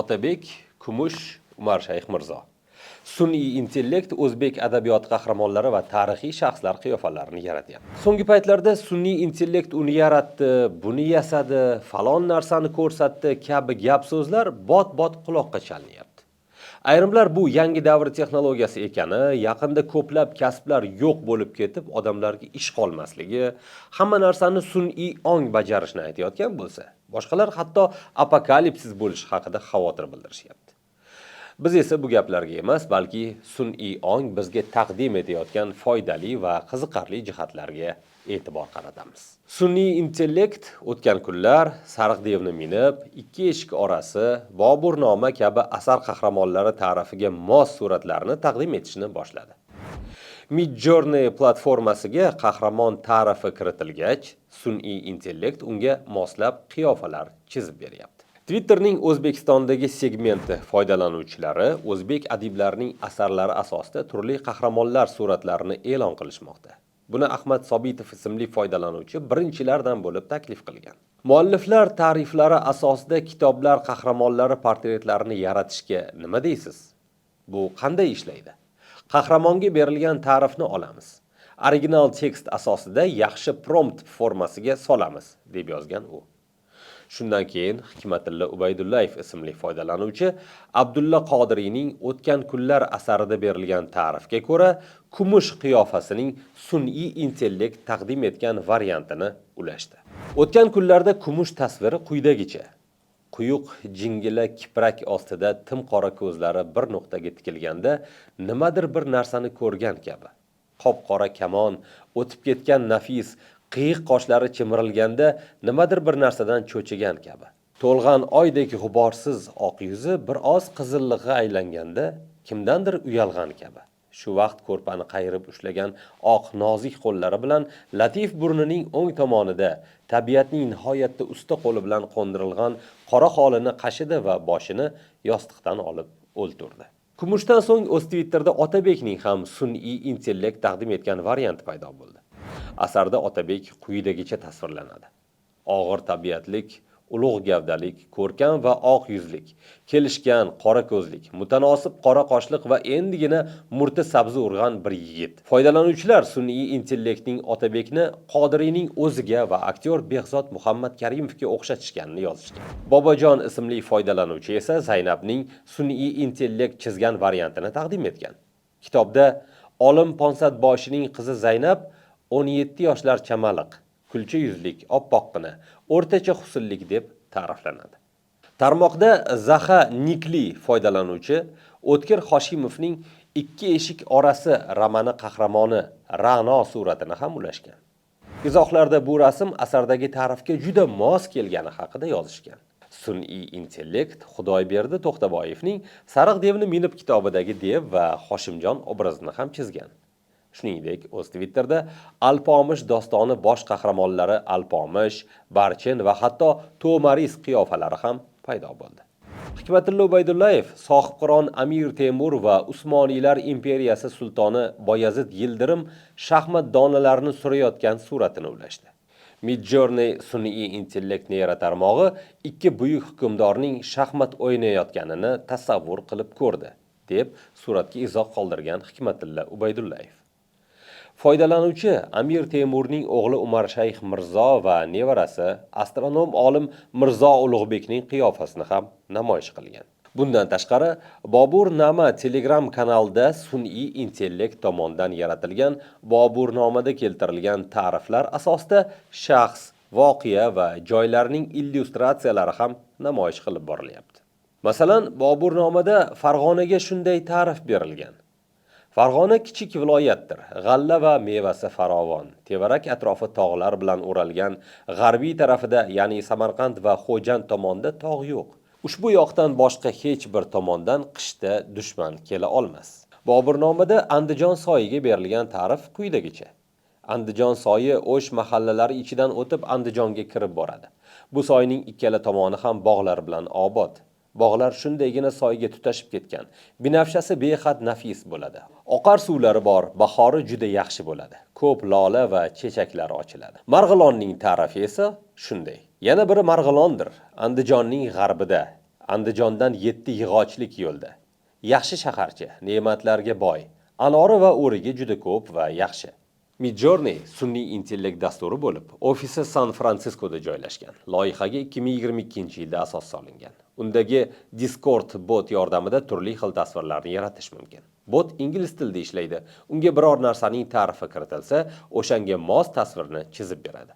otabek kumush umar shayx mirzo. Sun'iy intellekt o'zbek adabiyoti qahramonlari va tarixiy shaxslar qiyofalarini yaratyapti so'nggi paytlarda sun'iy intellekt uni yaratdi buni yasadi falon narsani ko'rsatdi kabi gap so'zlar bot bot quloqqa chalinyapti. Ayrimlar bu yangi davr texnologiyasi ekani yaqinda ko'plab kasblar yo'q bo'lib ketib odamlarga ish qolmasligi hamma narsani sun'iy ong bajarishni aytayotgan bo'lsa boshqalar hatto apokalipsis bo'lishi haqida xavotir bildirishyapti. Biz esa bu gaplarga emas balki sun'iy ong bizga taqdim etayotgan foydali va qiziqarli jihatlarga e'tibor qaratamiz. Sun'iy intellekt o'tgan kunlar sariq devni minib ikki eshik orasi boburnoma kabi asar qahramonlari ta'rifiga mos suratlarni taqdim etishni boshladi. Midjourney platformasiga qahramon ta'rifi kiritilgach sun'iy intellekt unga moslab qiyofalar chizib beryapti. Twitterning o'zbekistondagi segmenti foydalanuvchilari o'zbek adiblarining asarlari asosida turli qahramonlar suratlarini e'lon qilishmoqda. Buni ahmad sobitov ismli foydalanuvchi birinchilardan bo'lib taklif qilgan. Mualliflar ta'riflari asosida kitoblar qahramonlari portretlarini yaratishga nima deysiz? Bu qanday ishlaydi? Qahramonga berilgan ta'rifni olamiz. Original tekst asosida yaxshi prompt formasiga solamiz deb yozgan u. Shundan keyin hikmatilla ubaydullayev ismli foydalanuvchi abdulla qodiriyning o'tgan kunlar asarida berilgan ta'rifga ko'ra kumush qiyofasining sun'iy intellekt taqdim etgan variantini ulashdi. O'tgan kunlarda kumush tasviri quyidagicha. Quyuq jingila kiprak ostida tim qora ko'zlari bir nuqtaga tikilganda nimadir bir narsani ko'rgan kabi. Qop qora kamon o'tib ketgan nafis qiyiq qoshlari chimirilganda nimadir bir narsadan cho'chigan kabi. To'lg'an oydek g'uborsiz oq yuzi bir oz qizillig'iga aylanganda kimdandir uyalgan kabi. Shu vaqt ko'rpani qayirib ushlagan oq nozik qo'llari bilan latif burnining o'ng tomonida tabiatning nihoyatda usta qo'li bilan qo'ndirilgan qora xolini qashidi va boshini yostiqdan olib o'ltirdi. Kumushdan so'ng o'z twitterda otabekning ham sun'iy intellekt taqdim etgan varianti paydo bo'ldi. Asarda otabek quyidagicha tasvirlanadi. Og'ir tabiatlik ulug' gavdalik ko'rkam va oq yuzlik kelishgan qora ko'zlik mutanosib qora qoshliq va endigina murti sabzi urg'an bir yigit. Foydalanuvchilar sun'iy intellektning otabekni qodiriyning o'ziga va aktyor behzod muhammad karimovga o'xshatishganini yozishgan bobojon ismli foydalanuvchi esa zaynabning sun'iy intellekt chizgan variantini taqdim etgan. Kitobda olim ponsatboshining qizi zaynab 17 yoshlar chamaliq, kulcha yuzlik, oppoqqina, o'rtacha husnlik deb ta'riflanadi. Tarmoqda Zaha Nikli foydalanuvchi O'tkir Hoshimovning Ikki eshik orasi romani qahramoni Ra'no suratini ham ulashgan. Izohlarda bu rasm asardagi ta'rifga juda mos kelgani haqida yozishgan. Sun'iy intellekt Xudoyberdi To'xtaboyevning Sariq devni minib kitobidagi dev va Hoshimjon obrazini ham chizgan. Shuningdek, o'z Twitterda Alpomish dostoni bosh qahramonlari Alpomish, Barchin va hatto To'maris qiyofalari ham paydo bo'ldi. Hikmatullo Ubaydullayev sohibqiron Amir Temur va Usmoniylar imperiyasi sultoni Boyazid Yildirim shaxmat donalarini surayotgan suratini ulashdi. Midjourney sun'iy intellekt neyra tarmog'i ikki buyuk hukmdorning shaxmat o'ynayotganini tasavvur qilib ko'rdi, deb suratga izoh qoldirgan Hikmatilla Ubaydullayev. Foydalanuvchi Amir Temurning o'g'li Umar Shayx Mirzo va nevarasi astronom olim Mirzo Ulug'bekning qiyofasini ham namoyish qilgan. Bundan tashqari, Bobur Nama Telegram kanalida sun'iy intellekt tomonidan yaratilgan Boburnomada keltirilgan ta'riflar asosida shaxs, voqea va joylarning illyustratsiyalari ham namoyish qilib borilyapti. Masalan, Boburnomada Farg'onaga shunday ta'rif berilgan. Farg'ona kichik viloyatdir. G'alla va mevasi farovon. Tevarak atrofi tog'lar bilan o'ralgan. G'arbiy tarafida, ya'ni Samarqand va Xo'jand tomonda tog' yo'q. Ushbu yoqdan boshqa hech bir tomondan qishda dushman kela olmas. Boburnomada Andijon soyiga berilgan ta'rif quyidagicha. Andijon soyi O'sh mahallalari ichidan o'tib Andijonga kirib boradi. Bu soyning ikkala tomoni ham bog'lar bilan obod. Bog'lar shundaygina soyga tutashib ketgan. Binafshasi behad nafis bo'ladi. Oqar suvlari bor, bahori juda yaxshi bo'ladi. Ko'p lola va chechaklar ochiladi. Marg'ilonning ta'rifi esa shunday. Yana biri Marg'ilondir, Andijonning g'arbida. Andijondan 7 yig'ochlik yo'lda. Yaxshi shaharcha, ne'matlarga boy. Anori va o'rigi juda ko'p va yaxshi. Midjourney sun'iy intellekt dasturi bo'lib, ofisi San-Fransiskoda joylashgan. Loyihaga 2022-yilda asos solingan. Undagi Discord bot yordamida turli xil tasvirlarni yaratish mumkin. Bot ingliz tilida ishlaydi. Unga biror narsaning ta'rifi kiritilsa, o'shanga mos tasvirni chizib beradi.